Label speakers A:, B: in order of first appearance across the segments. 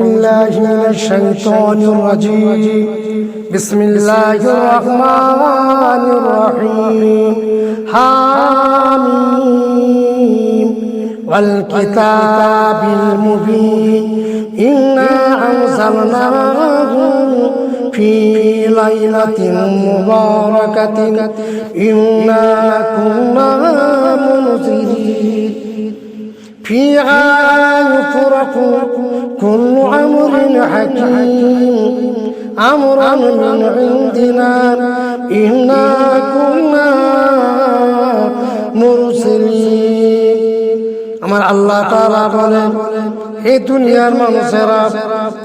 A: بالله من الشيطان الرجيم. بسم الله الرحمن الرحيم. حاميم. والكتاب المبين. إنا أنزلناه في ليلة مباركة. إنا كنا منذرين فيها يفرق كل أمر حكيم أمرا من عندنا إنا كنا مرسلين আমার আল্লাহ তাআলা বলেন এই দুনিয়ার মানুষেরা,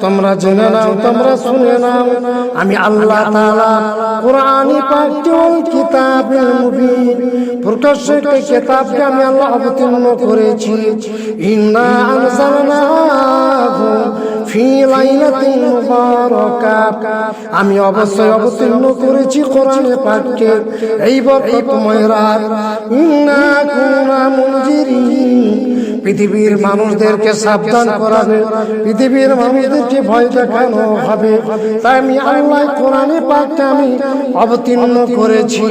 A: তোমরা জেনে নাও, তোমরা শুনে নাও। আমি আল্লাহ তাআলা কোরআনি পাকটি ওই কিতাবের মুবিন প্রকাশ্য একটি কিতাবকে আমি আল্লাহ অবতীর্ণ করেছি। ইন্না আনজালনাহু ফি লাইলাতিন মুবারাকাহ আমি অবশ্যই অবতীর্ণ করেছি কোরআনে পাককে। এই বরকতময় রাত। ইন্না কুনা মুনজিরিন পৃথিবীর মানুষদেরকে সাবধান করাবে। পৃথিবীর মানুষদেরকে ভয় দেখানো হবে, তাই আমি আল্লাহ কোরআনে পাকটা আমি অবতীর্ণ করেছি।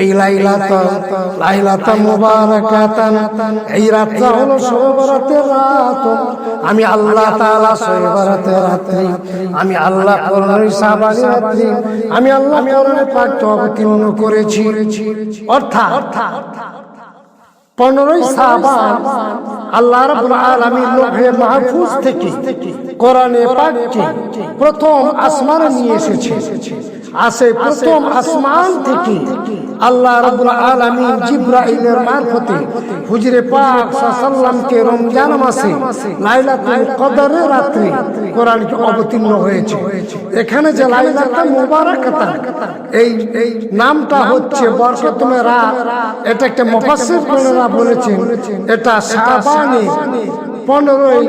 A: এই লাইলাতা লাইলাতা মুবারাকাতান, এই রাতটা হলো শোভরাতের রাত। আমি আল্লাহ তাআলা শোভরাতের রাত্রি, আমি আল্লাহ কোরআনের সাবানি রাত্রি, আমি আল্লাহ কোরআনে পাকটা অবতীর্ণ করেছি। অর্থাৎ পনেরোই সাবান আল্লাহ রাব্বুল আলামিন লোভে মাহফুজ থেকে কোরআনে পাককে প্রথম আসমানে নিয়ে এসেছে। আসে প্রথম আসমান থেকে আল্লাহ রাব্বুল আলামিন জিব্রাইলের মারফতে হুজরে পাক সাল্লামকে রমজান মাসে লাইলাতুল কদরের রাত্রে কোরআনকে অবতীর্ণ হয়েছে। এখানে যে মুবারাকাতা এই এই নামটা হচ্ছে রাত এটা একটা মুফাসসির কোনরা বলেছেন। এটা শাবানে পনেরোই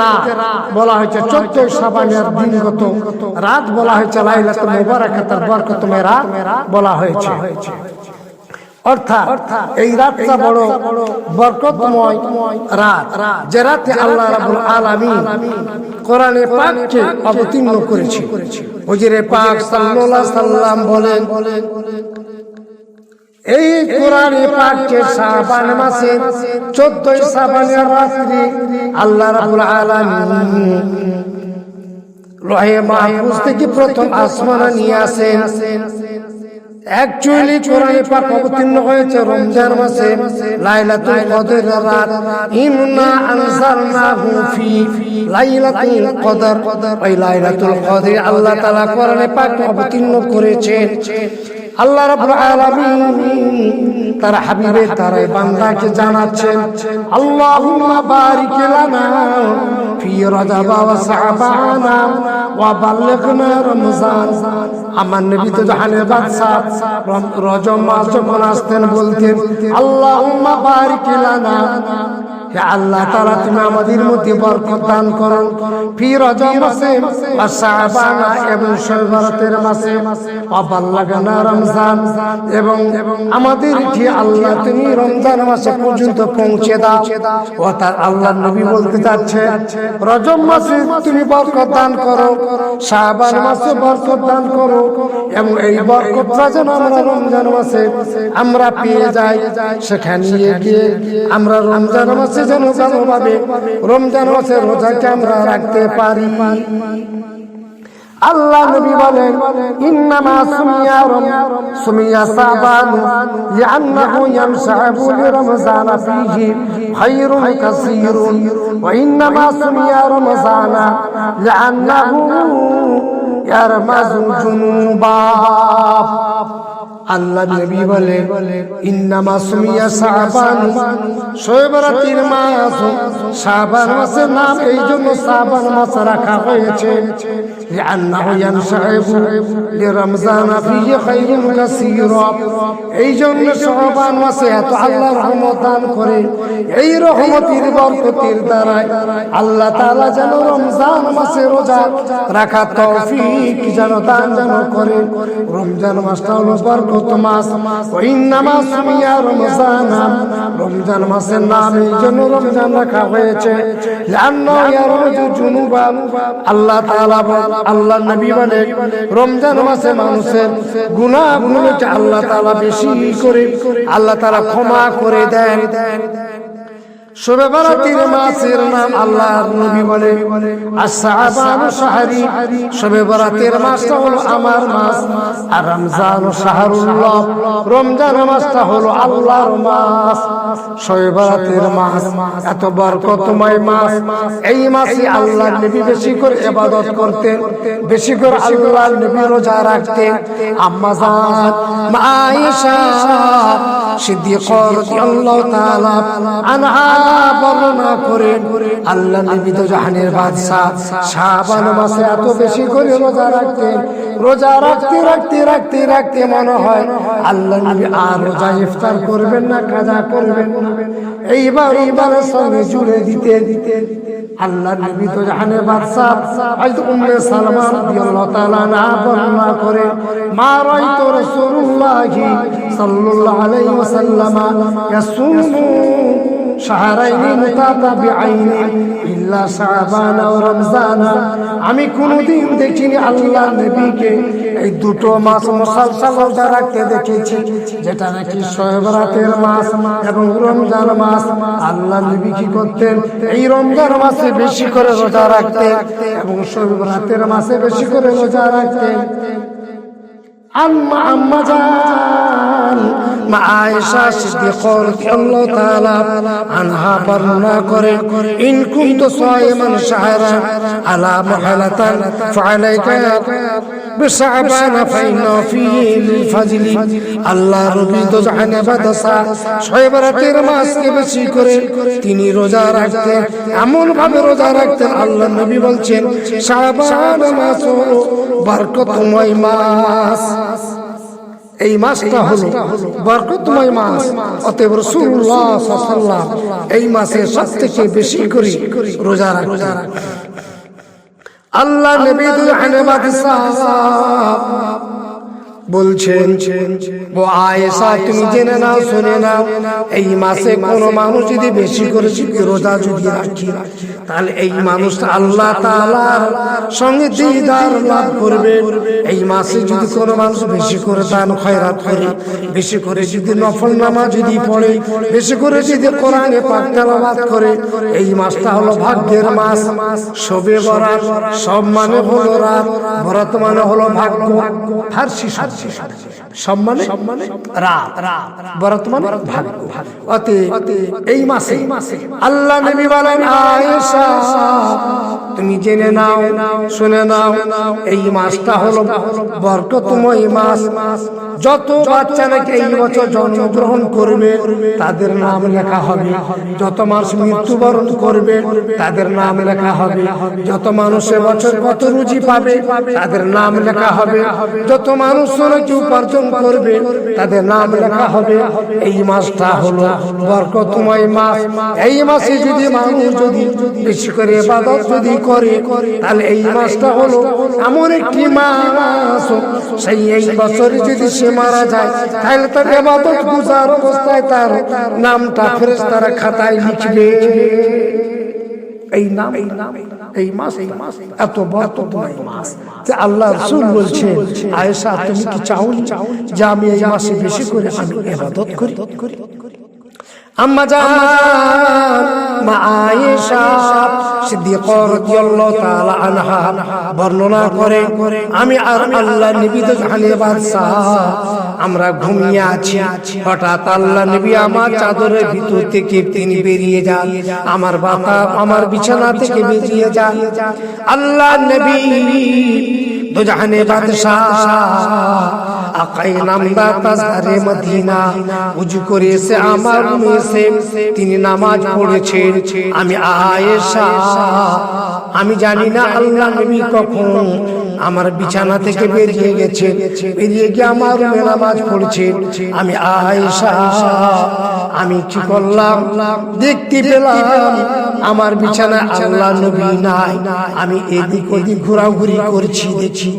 A: রাত বলা হয়েছে চোদ্দই সাবানের দিনগত রাত বলা হয়েছে লাইলাতুল মুবারাকাতার বরকতময় রাত বলা হয়েছে। অর্থাৎ এই রাতটা বড় বরকতময় রাত, যে রাতে আল্লাহ রাব্বুল আলামিন কোরআনে পাককে অবতীর্ণ করেছে। হুজুরে পাক সাল্লাল্লাহু সাল্লাম বলেন, এই কোরআনে পাককে শাবান মাসে 14 শাবানের রাত্রি আল্লাহ রাব্বুল আলামিন রহে মাহফুজ থেকে প্রথম আসমানে নিয়ে আসেন। অ্যাকচুয়ালি কোরআনে পাক অবতীর্ণ হয়েছে রমজান মাসে। লাইলাতুল কদর রাত। ইন্না আনজালনাহু ফি লাইলাতুল কদর। ওই লাইলাতুল কদর আল্লাহ তাআলা কোরআনে পাক অবতীর্ণ করেছেন। আল্লাহ রাব্বুল আলামিন তার হাবিবের তার বান্দাকে জানাচ্ছেন। আল্লাহুম্মা বারিক লানা ফি رجب ওয়া وبلغنا رمضان. আমার নবী তো জাহানের বাদশা রজব মাস যখন আসতেন বলতেন আল্লাহ বারিক লানা আল্লাহ তাআলা, তুমি আমাদের মধ্যে বরকত দান করো। ফি রজব মাসে শাবানা এবং শওয়ালের মাসে ওয়া বাল্লাগানা রমজান এবং আমাদের কি আল্লাহ তুমি রমজান মাসে পর্যন্ত পৌঁছে দাও ও তার আল্লাহ নবী বলতে যাচ্ছে, রজব মাসে তুমি বরকত দান করো, শাবান মাসে বরকত দান করো এবং এই বরকতটা যেন আমরা রমজান মাসে আমরা পেয়ে যাই, সেখানে গিয়ে আমরা রমজান মাসে যেন ভালোভাবে রমজান মাসে রোজাকে আমরা রাখতে পারি। আল্লাহ নবী বলেন, ইন্নামা সুমিয়া রম, সুমিয়া সাবান, লিআন্নাহু ইয়ামসাবু লিরমজান ফীহি খায়রুন কাসীরুন, ওয়া ইন্নামা সুমিয়া রমজানা লিআন্নাহু ইয়ারমাজু জুনুবা। আল্লাহ নবী বলে ইন্নামা সুমিয়া সাবান শোয়েবরাতির মাস সাবান মাসের নাম এই জন্য সাবান মাস রাখা হয়েছে। লিআন্নাহু ইয়ানশাইবু লিরমজান ফিহি খায়রুন কাসীরা। এই জন্য শাবান মাসে এত আল্লাহ রহমত দান করে এই রহমতের বরকতের দ্বারাই আল্লাহ তাআলা যেন রমজান মাসে রোজা রাখা তৌফিক যেন দান যেন করে। রমজান মাসটা হলো বরকত আল্লাহ আল্লাহ বলে, রমজান মাসে মানুষের গুনাহগুলোকে আল্লাহ তালা বেশি করে আল্লাহ তালা ক্ষমা করে দেন। শবে বরাতের মাসের নাম আল্লাহর নবী বলে। আসাবান শাহরি শবে বরাতের মাসটা হলো আমার মাস আর রমজান শাহরুল্লাহ রমজান মাসটা হলো আল্লাহর মাস শবে বরাতের মাস এত বরকতময় মাস এই মাসে আল্লাহর নবী বেশি করে ইবাদত করতেন বেশি করে আল্লাহর নবী রোজা রাখতেন। আম্মা জান মা আয়েশা সিদ্দিকা রাদিয়াল্লাহু তাআলা আনহা বর্ণনা করেন আল্লাহ নবী তো জাহানের বাদশাহ। শাবান মাসে এত বেশি করে রোজা রাখতেন। রোজা রাখতে রাখতে রাখতে রাখতে মনে হয় আল্লাহ নবী আর রোজা ইফতার করবেন না, কাজা করবেন না। এইবার এইবারের সঙ্গে জুড়ে দিতে দিতে আল্লাহ নবী তো জাহানের বাদশাহ হযরত উম্মে সালমা রাদিয়াল্লাহু তাআলা না বর্ণনা করে মা রাইতু রাসূলুল্লাহি সাল্লাল্লাহু আলাইহি ওয়াসাল্লাম ইয়াসুমু শাহরাইনি মুতাতাবিআইনি ইল্লা শাবান ও রমজান। আমি কোনোদিন দেখিনি আল্লাহ নবীকে। এই দুটো মাস মুসলসল রোজা রাখতে দেখেছি, যেটা নাকি শোয়েবরাতের মাস এবং রমজান মাস। আল্লাহ নবী কি করতেন? এই রমজান মাসে বেশি করে রোজা রাখতেন এবং শোয়েবরাতের মাসে বেশি করে রোজা রাখতেন। আম্মা আম্মা জান, মা আয়েশা সিদ্দিকা রাদিয়াল্লাহু তাআলা আনহা বর্ণনা করে, ইন কুনতু সায়মান শাহরান আলা মুহালাতান ফালাইকা বিশাবান ফাইনা ফিহি লিলফজলি আল্লাহ রবি তো জাহানে বাদশা শয়বরাতের মাসকে বেশি করে তিনি রোজা রাখতেন এমন ভাবে রোজা রাখতেন, আল্লাহ নবী বলছেন, শাবান মাস বরকতময় মাস। এই মাসটা হলো বরকতময় মাস। অতএব রাসূলুল্লাহ সাল্লাল্লাহু এই মাসে সব থেকে বেশি করে রোজা রাখা আল্লাহ নবী দুলহানে বাদশাহ বলছেন ও আয়েশা, তুমি জেনে নাও, শুনে নাও, এই মাসে কোন মানুষ যদি বেশি করে রোজা যদি রাখি, তাহলে এই মানুষটা আল্লাহ তাআলার সঙ্গে দিদার লাভ করবে। এই মাসে যদি কোন মানুষ বেশি করে দান, খয়রাত করে, বেশি করে যদি নফল নামাজ যদি পড়ে, বেশি করে যদি কোরআনে পাক তেলাওয়াত করে, এই মাসটা হলো ভাগ্যের মাস। শবে বরাত, সব মানে হলো রাত, বরাত মানে হলো ভাগ্য। ফার্সি শব্দ। মানে এই মাসে আল্লাহ বলেন, আয়েশা, তুমি জেনে নাও, শুনে নাও, এই মাসটা হলো বরকতময় মাস। যত বাচ্চা নাকি এই বছর জন্মগ্রহণ করবে, তাদের নাম লেখা হবে। যত মানুষ মৃত্যুবরণ করবে, তাদের নাম লেখা হবে। যত মানুষ বছর কত রুজি পাবে, তাদের নাম লেখা হবে। যত মানুষ নাকি উপার্জন করবে, তাদের নাম লেখা হবে। এই মাসটা হলো বরকতময় মাস। এই মাসে যদি মানুষ যদি বেশি করে ইবাদত যদি করে, তাহলে এই মাসটা হলো এমন একটি মাস। সেই এই বছরে যদি সে মারা যায়, তাহলে তার এবাদত গুজার অবস্থায় তার নামটা ফেরেশতারা খাতায় লিখবে। এই নাম এই নাম, এই মাস এই মাস এত বড় মাস যে আল্লাহ রসুল বলছে, আয়েশা, তুমি কি চাও যে আমি এই মাসে বেশি করে আমি এবাদত করি? আম্মা জান মা আয়েশা সিদ্দিকা রাদিয়াল্লাহু তাআলা আনহা বর্ণনা করে আমি আর আল্লাহ নবী তো জানে বাদশাহ। আমরা ঘুমিয়ে আছি। হঠাৎ আল্লাহ নবী আমার চাদরের ভিতর থেকে তিনি বেরিয়ে যান। আমার বাতা আমার বিছানা থেকে বেরিয়ে যান। আল্লাহ নবী দো জাহানে বাদশাহ। আকাই নামদা তাজহারে মদিনা। উজু করে এসে আমার রুমে এসে তিনি নামাজ পড়েছেন। আমি আয়েশা, আমি জানি না আল্লাহ নবী কখন আমার বিছানা থেকে বেরিয়ে গেছে। বেরিয়ে গিয়ে আমার নামাজ পড়ছেন আমি আয়েশা, আমি কি করলাম? দেখতে পেলাম আমার বিছানায় আল্লাহ নবী নাই। আমি এদিক ওদিক ঘোরাঘুরি করছি দেখি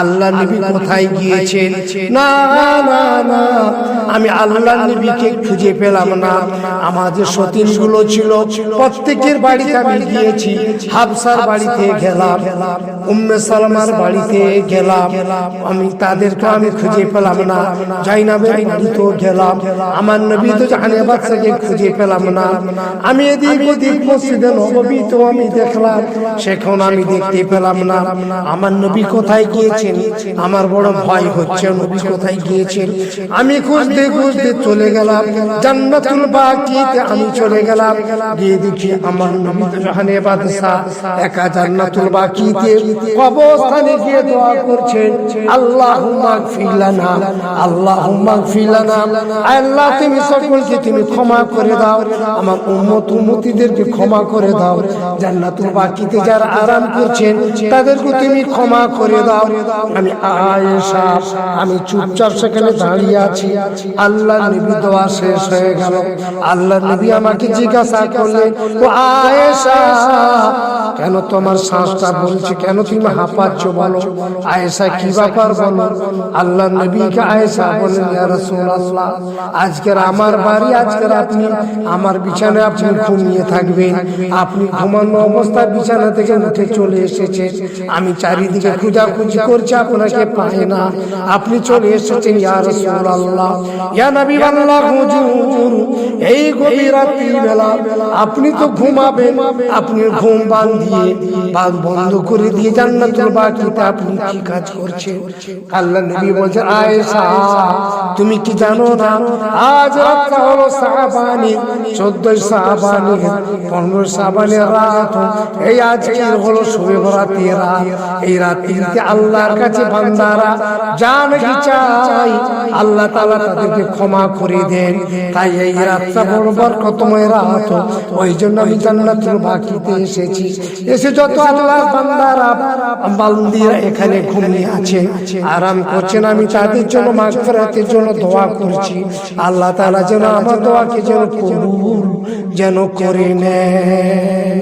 A: আল্লাহ নবী কোথায় গিয়েছেন? না না না আমি আল্লাহ নবীকে খুঁজে পেলাম না। আমাদের সতীনগুলো ছিল প্রত্যেকের বাড়িতে আমি গিয়েছি। হাফসার বাড়িতে গেলাম। উম্মে সালমার বাড়িতে গেলাম। আমি তাদেরকে আমি খুঁজে পেলাম না। জাইনাবের বাড়িতেও গেলাম। আমার নবী তো জানে বাচ্চাকে খুঁজে পেলাম না। আমি এদিক ওদিক মসজিদে নবী তো আমি দেখলাম। সেখন আমি দেখতে পেলাম না। আমার নবী কোথায় গিয়েছেন আমার বড় ভয় হচ্ছে নবী কোথায় গিয়েছেন আমি খুঁজতে খুঁজতে চলে গেলাম। জান্নাতুল বাকিতে আমি চলে গেলাম। গিয়ে দেখি আমার নবী জাহানে বাদশাহ একা জান্নাতুল বাকিতে অবস্থানে গিয়ে দোয়া করছেন। আল্লাহুম্মা ফিলানা আল্লাহুম্মা ফিলানা আল্লাহ তুমি সকলকে তুমি ক্ষমা করে দাও। আমার উম্মত উম্মতিদেরকে ক্ষমা করে দাও। জান্নাতুল বাকিতে যারা আরাম করছেন তাদেরকে তুমি ক্ষমা করে দাও। আমি আয়েশা। আমি চুপচাপ সেখানে দাঁড়িয়ে আছি। আল্লাহ নবী দোয়া শেষ হয়ে গেল। আল্লাহ নবী আমাকে জিজ্ঞাসা করলেন কেন তোমার শ্বাসটা বলছে? কেন তুমি হাঁপাচ্ছ বলো? আয়েশা, কি ব্যাপার বলো? আল্লাহ নবীকে আয়েশা বলেন রাসূলুল্লাহ, আজকের আমার বাড়ি, আজকের আপনি, আমার বিছানায় আপনি ঘুমিয়ে থাকবেন। আপনি ঘুমানো অবস্থায় বিছানা থেকে উঠে চলে এসেছে আমি চারিদিকে খুঁজাখুঁজি করছি, আপনাকে পাই না। আপনি চলে এসেছেন ইয়া রাসূলুল্লাহ। ইয়া নবী আল্লাহ হুজুর এই গভীর রাত্রি বেলা আপনি তো ঘুমাবেন আপনি ঘুম বাঁধিয়ে বাদ বন্ধ করে দিয়ে জান্নাতুল বাকিতে আপনি কি কাজ করছেন? আল্লাহ নবী বলছে আয়েশা তুমি কি জানো না? আজ রাতটা হলো সাবানি চোদ্দই সাবানি পনেরো সাবানের রাত। এই আজকের হলো শুভে বরাতি রাত। এই রাত্রিতে আল্লাহর কাছে বান্দারা জান কি চাই। আল্লাহ তাআলা তাদেরকে ক্ষমা করে দেন। তাই এই রাতটা বড় বরকতময় রাত। ওই জন্য আমি বাকিতে এসেছি। এসে যত আল্লাহ বান্দারা বান্দিরা এখানে ঘুমিয়ে আছে। আরাম করছেন, আমি তাদের জন্য মাগফিরাতের জন্য দোয়া করছি। আল্লাহ তাআলা যেন আমার দোয়াকে যেন কবুল যেন করে নেয়।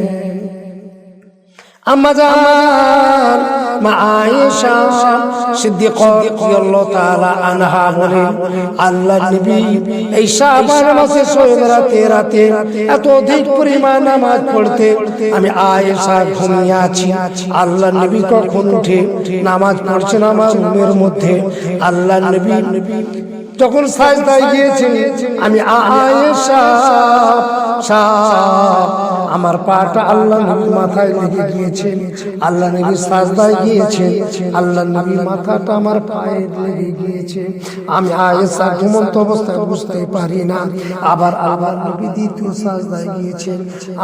A: আমাজান আল্লাহ নবী এই এত অধিক নামাজ পড়তে আমি আছি। আল্লাহ কখন উঠে নামাজ পড়ছেন আমার রুমের মধ্যে? আল্লাহ নবী যখন সাজদায় গিয়েছে আমি আয়েশা সাপ আমার পাটা আল্লাহ নবীর মাথায় লেগে গিয়েছে আল্লাহ নবী সাজদায় গিয়েছে আল্লাহ নবীর মাথাটা আমার পায়ে লেগে গিয়েছে। আমি আয়েশা ঘুমন্ত অবস্থায় বুঝতে পারি না। আবার আল্লাহ নবী দ্বিতীয় সাজদায় গিয়েছে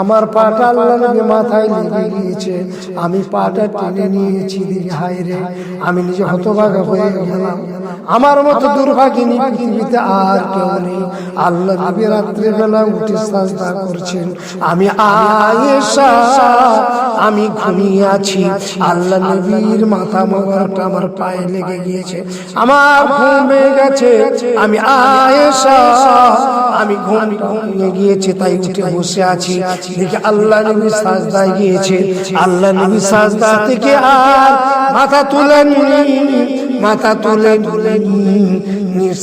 A: আমার পাটা আল্লাহ নবী মাথায় লেগে গিয়েছে। আমি পাটা টেনে নিয়েছি দিকে হায় রে। আমি নিজে হতভাগা হয়ে গেলাম। আমার মতো দুর্ভাগিনী পৃথিবীতে আর কেউ নেই। আল্লাহ নবী রাত্রে বেলা উঠে সাজদা করছেন। আমি আয়েশা, আমি ঘুমিয়ে আছি। আল্লাহ নবীর মাথা মাথাটা আমার পায়ে লেগে গিয়েছে। আমার ঘুমে গেছে। আমি আয়েশা আমি ঘুম ঘুমিয়ে গিয়েছে তাই উঠে বসে আছি। দেখি আল্লাহ নবী সাজদায় গিয়েছে। আল্লাহ নবী সাজদা থেকে আর মাথা তুলেন মাথা তুলে তুলে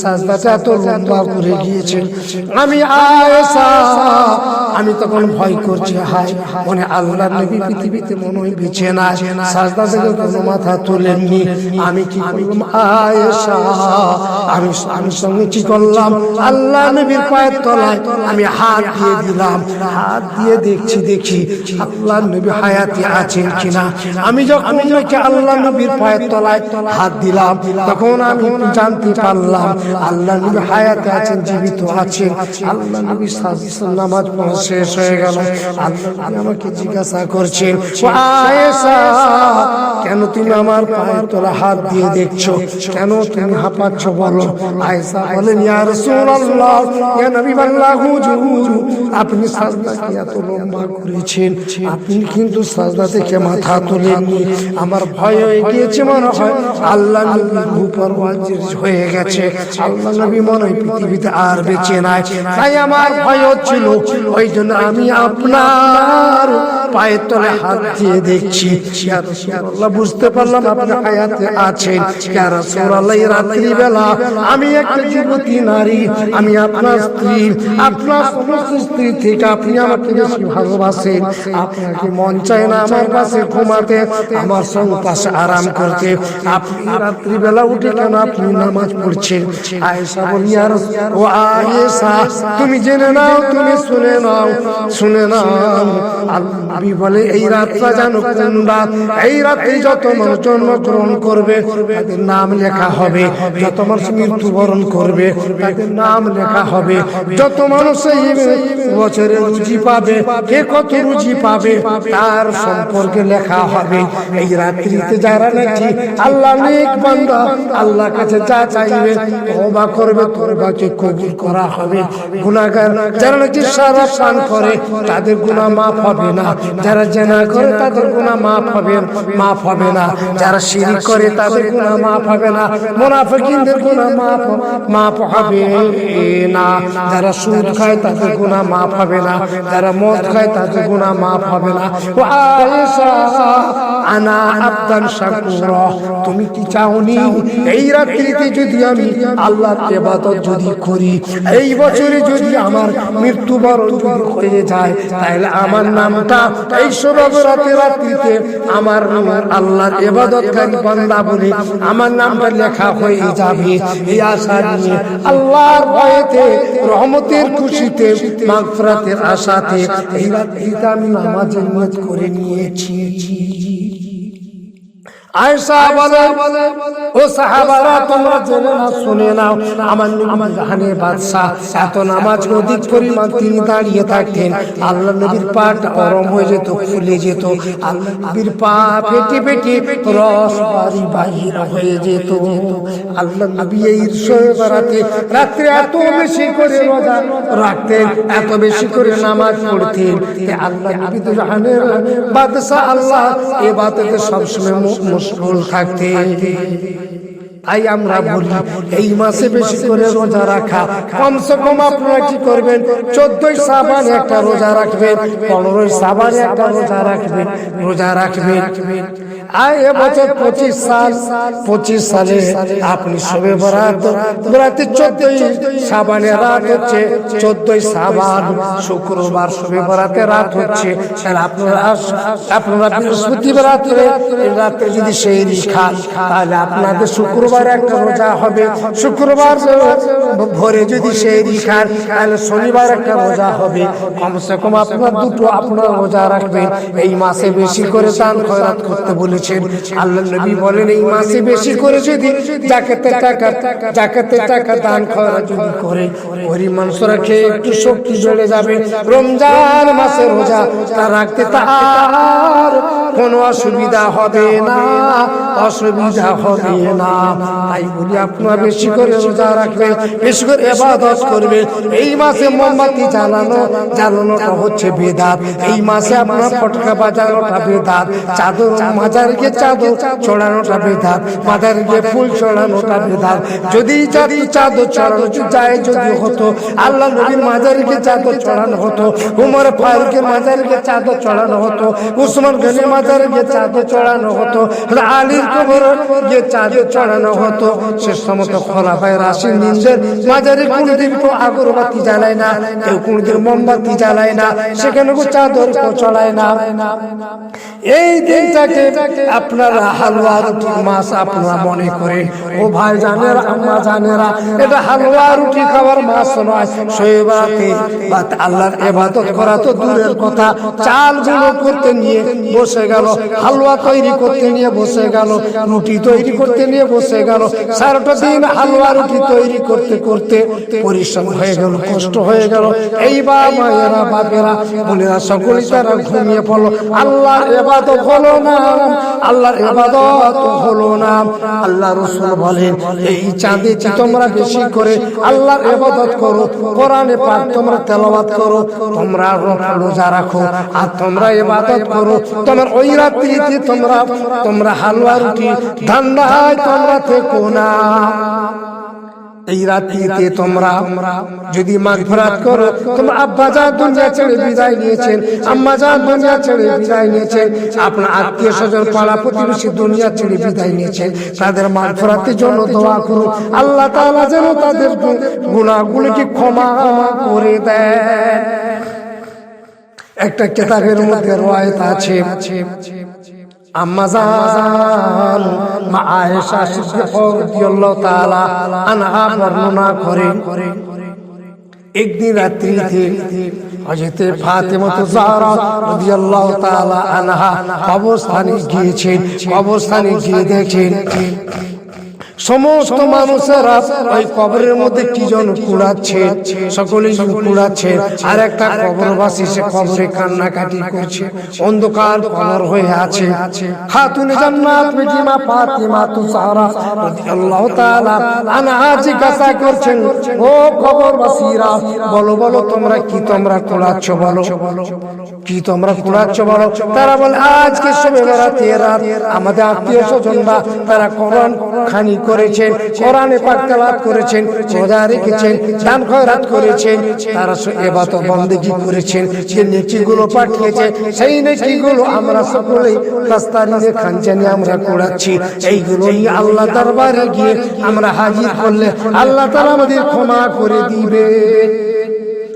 A: সাজদাটা এত লম্বা করে গিয়েছে। আমি আয়েশা। আমি তখন ভয় করছি হায়। মনে আল্লাহ নবী পৃথিবীতে মনে হয় বেঁচে না। সাজদা থেকে কোনো মাথা তোলেননি আমি কি করলাম? আয়েশা। আমি আমি সঙ্গে কি করলাম? আল্লাহ নবীর তলায় আমি হাত দিয়ে দিলাম। হাত দিয়ে দেখছি দেখি আল্লাহ নবী আছেন কিনা। আমি যখন আল্লাহ নবীর পায়ের তলায় হাত দিলাম, তখন আমি জানতে পারলাম, আল্লাহ নবী হায়াতে আছেন, জীবিত আছেন। আল্লাহ নবী নামাজ শেষ হয়ে গেল। আল্লাহ আমাকে জিজ্ঞাসা করছেন কেন তুমি আমার পায়ের তলা হাত দিয়ে দেখছ? কেন তুমি হাঁপাচ্ছ বলো? আয়েশা বলেন আপনি সাজদা কি এত লম্বা করেছেন? আপনি কিন্তু সাজদা থেকে মাথা তোলেননি? আমার ভয় হয়ে গিয়েছে মনে হয়। আল্লাহ হয়ে গেছে। আল্লাহ নবী মনে হয় পৃথিবীতে আর বেঁচে নাই। তাই আমার ভয় হচ্ছিল। ওই জন্য আমি আপনার পায়ের তলে হাত দিয়ে দেখছি বুঝতে পারলাম আপনি হায়াতে আছেন। ইয়া রাসূলুল্লাহ এই রাত্রি বেলা আমি একটা যুবতী নারী আমি আপনার স্ত্রী আপনার সমস্ত স্ত্রী থেকে আপনি আমাকে বেশি ভালোবাসেন। আপনাকে মন চায় না আমার পাশে ঘুমাতে? আমার সঙ্গে পাশে আরাম করতে। আপনি রাত্রিবেলা উঠে কেন আপনি নামাজ পড়ছেন? আয়েশা বলি আর ও আয়েশা তুমি জেনে নাও তুমি শুনে নাও শুনে নাও আল্লাহ বলে এই রাতটা জানো কোন রাত এই রাতে যত মানুষ জন্মগ্রহণ করবে তাদের নাম লেখা হবে। যত মানুষ মৃত্যুবরণ করবে তাদের নাম লেখা হবে। যত মানুষ এই বছরে রুজি পাবে কে কত রুজি পাবে তার সম্পর্কে লেখা হবে। এই রাত্রিতে যারা নাকি আল্লাহ নেক বান্দা আল্লাহ কাছে যা চাইবে তওবা করবে তওবাকে কবুল করা হবে। গুনাহগার যারা নাকি সারা পান করে তাদের গুনাহ মাফ হবে না যারা জেনা করে তাদের গুনাহ মাফ হবে মাফ হবে না। যারা শিরিক করে তাদের গুনাহ মাফ হবে না। মুনাফিকিনদের গুনাহ মাফ মাফ হবে না। যারা সুদ খায় তাদের গুনাহ মাফ হবে না। যারা মদ খায় তাদের গুনাহ মাফ হবে না। আনা আব্দান শাকুরা। তুমি কি চাওনি? এই রাত্রিতে যদি আমি আল্লাহর ইবাদত যদি করি, এই বছরে যদি আমার মৃত্যুবরণ হয়ে যায়, তাহলে আমার নামটা এই রাতে রাত্রিতে আমার আল্লাহর বান্দা বলে, আমার নামটা লেখা হয়ে যাবে এই আশা নিয়ে। আল্লাহর ভয়েতে, রহমতের খুশিতে, মাগফরাতের আশাতে এই রাত্রিতে আমি নামাজের করে নিয়েছি। আয়েশা বলে ও সাহাবারা তোমরা জেনে না শুনে নাও আমার আমার জাহানের বাদশাহ এত নামাজ অধিক পরিমাণ তিনি দাঁড়িয়ে থাকতেন আল্লাহ নবীর পাট গরম হয়ে যেত ফুলে যেত আল্লাহ নবীর পা ফেটে ফেটে রস বাড়ি বাহির হয়ে যেত। আল্লাহ নবী এই শোয়ে বেড়াতে রাত্রে এত বেশি করে রোজা রাখতেন এত বেশি করে নামাজ পড়তেন যে আল্লাহ নবী তো জাহানের বাদশাহ আল্লাহ এ সবসময় মশগুল থাকতে। তাই আমরা বলি এই মাসে বেশি করে রোজা রাখা। কমসে কম আপনারা কি করবেন? চোদ্দই সাবান একটা রোজা রাখবেন। পনেরোই সাবান একটা রোজা রাখবেন। রোজা রাখবেন। পঁচিশ সাল, পঁচিশ সালে আপনি সবে বরাত। বরাতে চোদ্দই সাবান শুক্রবার তাহলে আপনাদের শুক্রবার একটা রোজা হবে। শুক্রবার ভোরে যদি সেই খান, তাহলে শনিবার একটা রোজা হবে। কমসে কম আপনার দুটো, আপনার রোজা রাখবেন। এই মাসে বেশি করে দান করতে বলেছেন আল্লাহ নবী বলেন এই মাসে বেশি করে যদি জাকাতে টাকা জাকাতে টাকা দান করার যদি করে গরিব মানুষরা খেয়ে একটু শক্তি জ্বলে যাবে। রমজান মাসে রোজা তা রাখতে তার কোনো অসুবিধা হবে না, অসুবিধা হবে না। তাই বলি, আপনারা বেশি করে রোজা রাখবেন বেশি করে এবাদত করবেন এই মাসে মোমবাতি জ্বালানো, জ্বালানোটা হচ্ছে বেদাত। এই মাসে আপনার ফটকা বাজানোটা বেদাত। চাদর মাজার গিয়ে চাদর চড়ানোটা বেদাত। মাজার গিয়ে ফুল চড়ানোটা বেদাত। যদি যদি চাদর চড়ানো যায়, যদি হতো, আল্লাহ নবীর মাজারে গিয়ে চাদর চড়ানো হতো। উমর ফারুকের মাজারে গিয়ে চাদর চড়ানো হতো। উসমান গনির মাজারে গিয়ে চাদর চড়ানো হতো আলীর কবর গিয়ে চাদর চড়ানো হতো, সে সমস্ত খোলাফায় রাশি নিজের মাজারে কোনদিন তো আগরবাতি জ্বালায় না, কেউ কোনদিন মোমবাতি জ্বালায় না, সেখানে কেউ চাদর কেউ চড়ায় না। এই দিনটাকে আপনারা হালুয়া রুটি মাছ আপনারা মনে করেন ও ভাই জানেরা, আম্মা জানেরা, এটা হালুয়া রুটি খাওয়ার মাছ নয় শৈবাতে বা আল্লাহর এবাদত করা তো দূরের কথা চালগুলো করতে নিয়ে বসে গেল, হালুয়া তৈরি করতে নিয়ে বসে গেল, রুটি তৈরি করতে নিয়ে বসে গেল, সারাটা দিন হালুয়া রুটি তৈরি করতে করতে পরিশ্রম হয়ে গেল, কষ্ট হয়ে গেল। এই বা মায়েরা, বাপেরা, বোনেরা সকলেই তারা ঘুমিয়ে পড়ল। আল্লাহর এবাদত হলো না, আল্লাহর এবাদত হলো না। আল্লাহ রসুল বলেন, এই তোমরা বেশি করে আল্লাহর এবাদত করো? কোরআনে পাক তোমরা তেলাওয়াত করো? তোমরা রোজা রাখো, আর তোমরা এবাদত করো। তোমার ওই রাত্রিতে তোমরা তোমরা হালুয়া রুটি তোমরা থেকো না। এই রাত্রিতে তোমরা যদি করো, তোমার আব্বা যা দুনিয়া ছেড়ে বিদায় নিয়েছেন, আম্মা যা দুনিয়া ছেড়ে বিদায় নিয়েছেন, আপনার আত্মীয় স্বজন পাড়া প্রতিবেশী দুনিয়া ছেড়ে বিদায় নিয়েছেন, তাদের মাগফিরাতের জন্য দোয়া করো। আল্লাহ যেন তাদের গুনাহগুলোকে ক্ষমা করে দেন একটা কিতাবের মধ্যে রয়েত আছে। আম্মাজান মা আয়েশা সিদ্দিকা তাআলা আনহা বর্ণনা করেন একদিন রাত্রিতে হযরতে ফাতেমা তো জাহরা রাদিয়াল্লাহু তাআলা আনহা কবরস্থানে গিয়েছেন, কবরস্থানে গিয়ে দেখেন সমস্ত মানুষেরা ওই কবরের মধ্যে কি যেন কুড়াচ্ছে, সকলেই কুড়াচ্ছে। আর একটা কবরবাসী সে কবরে কান্নাকাটি করছে, অন্ধকার কবর হয়ে আছে। খাতুনে জান্নাত, বেটিমা ফাতিমা তুসারা রাদিয়াল্লাহু তাআলা আনহা জিজ্ঞাসা করছেন, ও কবরবাসীরা, বলো বলো, তোমরা কি তোমরা কুড়াচ্ছ, বলো? কি তোমরা কুড়াচ্ছ, বলো? তারা বলে, আজকে সবে বেড়াতে রাত আমাদের আত্মীয় স্বজনরা তারা কোরআন খানি করেছেন, কোরআনে পাক তেলাওয়াত করেছেন, রোজা রেখেছেন, দান খয়রাত করেছেন, তারা এবাত বন্দেগি করেছেন, যে নেকিগুলো পাঠিয়েছে, সেই নেকিগুলো আমরা সকলেই কাস্তারিনে খানচানি আমরা কুড়াচ্ছি, এইগুলো নিয়ে আল্লাহ দরবারে গিয়ে আমরা হাজির করলে আল্লাহ তারা আমাদের ক্ষমা করে দিবে।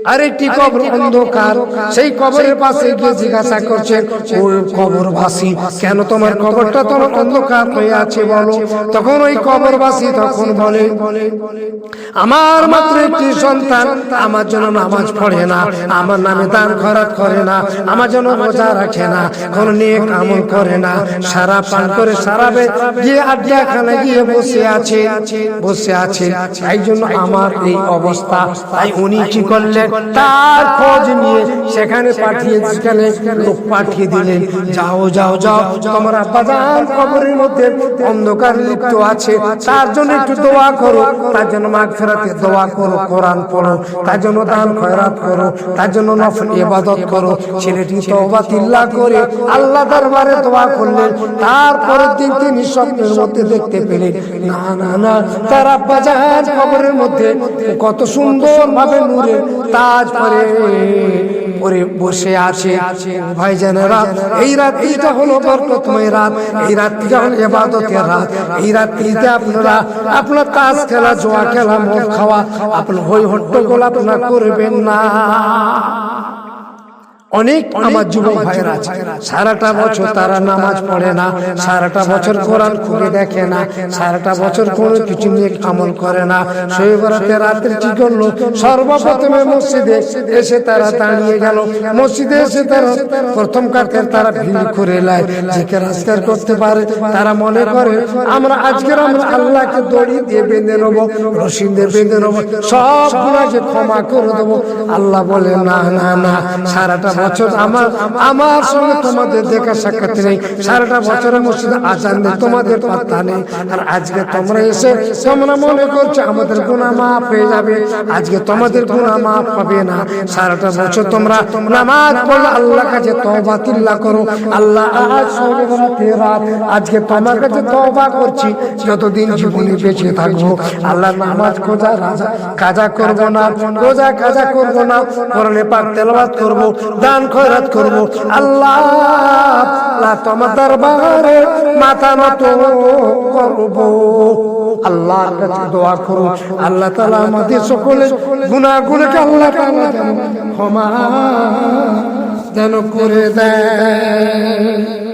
A: আরেকটি কবর অন্ধকার। সেই কবরের পাশে গিয়ে জিজ্ঞাসা করছে ওই কবরবাসী কেন তোমার কবরটা তোমার অন্ধকার হয়ে আছে বলো। তখন ওই কবরবাসী তখন বলে আমার মাত্র একটি সন্তান আমার জন্য নামাজ পড়ে না আমার নামে দান খরাত করে না আমার জন্য রোজা রাখে না কোন নিয়ে আমল করে না সারা পান করে সারাবে গিয়ে আড্ডাখানে গিয়ে বসে আছে বসে আছে তাই জন্য আমার এই অবস্থা তাই উনি কি করলেন তার খোঁজ নিয়ে সেখানে পাঠিয়ে সেখানে লোক পাঠিয়ে দিলেন। যাও যাও যাও, তোমরা বাজান কবরের মধ্যে অন্ধকার লিপ্ত আছে। তার জন্য একটু দোয়া করো, তার জন্য মাগ ফেরাতে দোয়া করো, কোরআন পড়ো, তার জন্য দান খয়রাত করো, তার জন্য নফল ইবাদত করো। ছেলেটি তওবা তিল্লা করে আল্লাহ দরবারে দোয়া করলেন। তারপরের দিন তিনি স্বপ্নের মধ্যে দেখতে পেলেন। না না না, তার আব্বা জাহাজ কবরের মধ্যে কত সুন্দর ভাবে নূরে তাজ পরে পরে বসে আছে। ভাই জানেরা এই রাত্রিটা হলো বরকতময় রাত। এই রাত্রিটা হলো ইবাদতের রাত। এই রাত্রিতে আপনারা, আপনার তাস খেলা, জোয়া খেলা, মদ খাওয়া, আপনার হই হট্টগোল আপনারা করবেন না। অনেক আমার যুবক ভাইয়ের আছে। সারাটা বছর তারা নামাজ পড়ে না সারাটা বছর কোরআন খুলে দেখে না। সারাটা বছর কোনো কিছু নিয়ে আমল করে না। শৈবরাতে রাত্রে কি করল সর্বপ্রথমে মসজিদে এসে তারা দাঁড়িয়ে গেল। মসজিদে এসে তারা প্রথম কাটতে তারা ভিড় করে লায় যে রাজগার করতে পারে। তারা মনে করে আমরা আজকের আমরা আল্লাহকে দড়ি দিয়ে বেঁধে নেব রশি দিয়ে বেঁধে নেব সব গুণাকে ক্ষমা করে দেবো আল্লাহ বলে না না না সারাটা বছর আমার আমার সঙ্গে তোমাদের দেখা সাক্ষাৎ নেই। সারাটা বছরের মসজিদে আজান নেই। তোমাদের পাত্তা নেই। আর আজকে তোমরা এসে তোমরা মনে করছ আমাদের গুণা মাফ হয়ে যাবে। আজকে তোমাদের গুণা মাফ পাবে না। সারাটা বছর তোমরা নামাজ পড়লে আল্লাহ কাছে তওবা তিল্লা করো। আল্লাহ আজ সবে রাত আজকে তোমার কাছে তওবা করছি। যতদিন জীবনে বেঁচে থাকব আল্লাহ নামাজ খোঁজা রাজা কাজা করব না রোজা কাজা করব না। কোরআনে পাক তেলাওয়াত করব দান খয়রাত করব। আল্লাহ আল্লাহ তোমার দরবারে মাথা নত করব। আল্লাহর কাছে দোয়া করো আল্লাহ তাআলা আমাদের সকলে গুনাহগুলোকে আল্লাহ তাআলা ক্ষমা যেন করে দেয়